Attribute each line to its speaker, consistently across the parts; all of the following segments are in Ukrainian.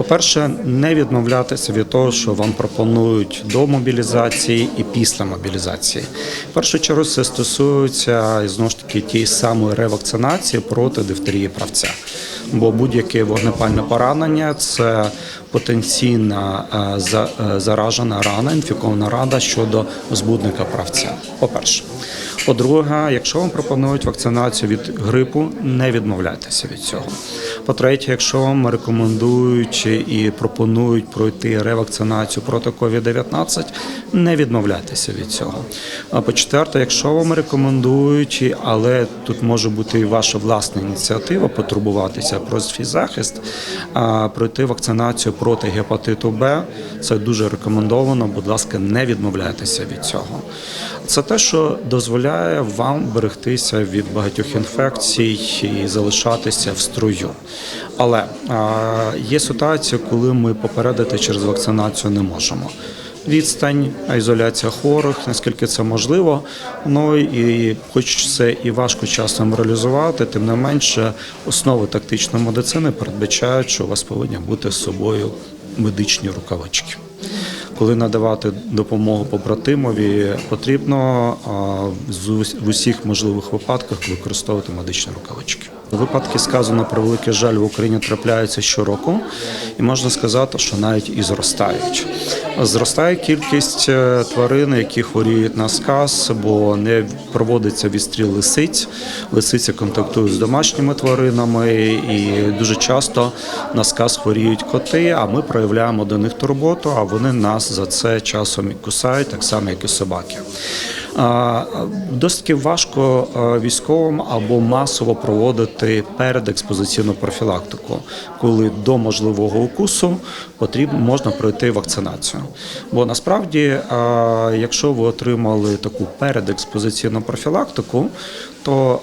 Speaker 1: По-перше, не відмовлятися від того, що вам пропонують до мобілізації і після мобілізації. В першу чергу це стосується знову ж таки тієї самої ревакцинації проти дифтерії правця. Бо будь-яке вогнепальне поранення це потенційна е, е, заражена рана, інфікована рана щодо збудника правця. По-перше. По-друге, якщо вам пропонують вакцинацію від грипу, не відмовляйтеся від цього. По-третє, якщо вам рекомендують і пропонують пройти ревакцинацію проти COVID-19, не відмовляйтеся від цього. А по-четверте, якщо вам рекомендують, але тут може бути і ваша власна ініціатива потурбуватися про свій захист, а, пройти вакцинацію проти гепатиту Б, це дуже рекомендовано. Будь ласка, не відмовляйтеся від цього. Це те, що дозволяє вам берегтися від багатьох інфекцій і залишатися в струю. Але а, є ситуація, коли ми попередити через вакцинацію не можемо. Відстань, ізоляція хворих, наскільки це можливо. Ну і хоч це і важко часом реалізувати, тим не менше основи тактичної медицини передбачають, що у вас повинні бути з собою медичні рукавички. Коли надавати допомогу побратимові, потрібно в усіх можливих випадках використовувати медичні рукавички. Випадки сказано про великий жаль в Україні трапляються щороку, і можна сказати, що навіть і зростають. Зростає кількість е, тварин, які хворіють на сказ, бо не проводиться відстріл лисиць. Лисиці контактують з домашніми тваринами, і дуже часто на сказ хворіють коти. А ми проявляємо до них турботу, а вони нас за це часом і кусають, так само як і собаки. Досить важко військовим або масово проводити передекспозиційну профілактику, коли до можливого укусу потрібно можна пройти вакцинацію. Бо насправді, якщо ви отримали таку передекспозиційну профілактику, то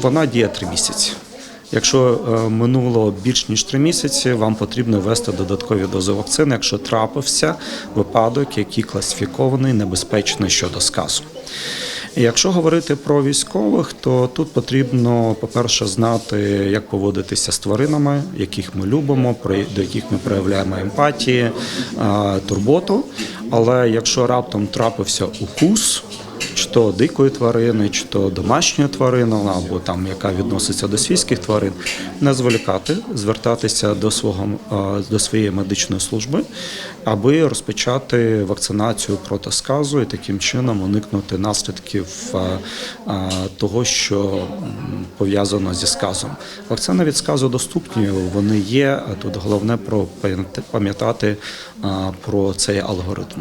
Speaker 1: вона діє три місяці. Якщо е, минуло більш ніж три місяці, вам потрібно ввести додаткові дози вакцини, якщо трапився випадок, який класифікований небезпечний щодо сказу. Якщо говорити про військових, то тут потрібно, по-перше, знати, як поводитися з тваринами, яких ми любимо, до яких ми проявляємо емпатії, е, турботу. Але якщо раптом трапився укус, чи то дикої тварини, чи то домашньої тварини, або там яка відноситься до свійських тварин, не зволікати, звертатися до свого до своєї медичної служби, аби розпочати вакцинацію проти сказу і таким чином уникнути наслідків того, що пов'язано зі сказом. Вакцини від сказу доступні, вони є. Тут головне про пам'ятати про цей алгоритм.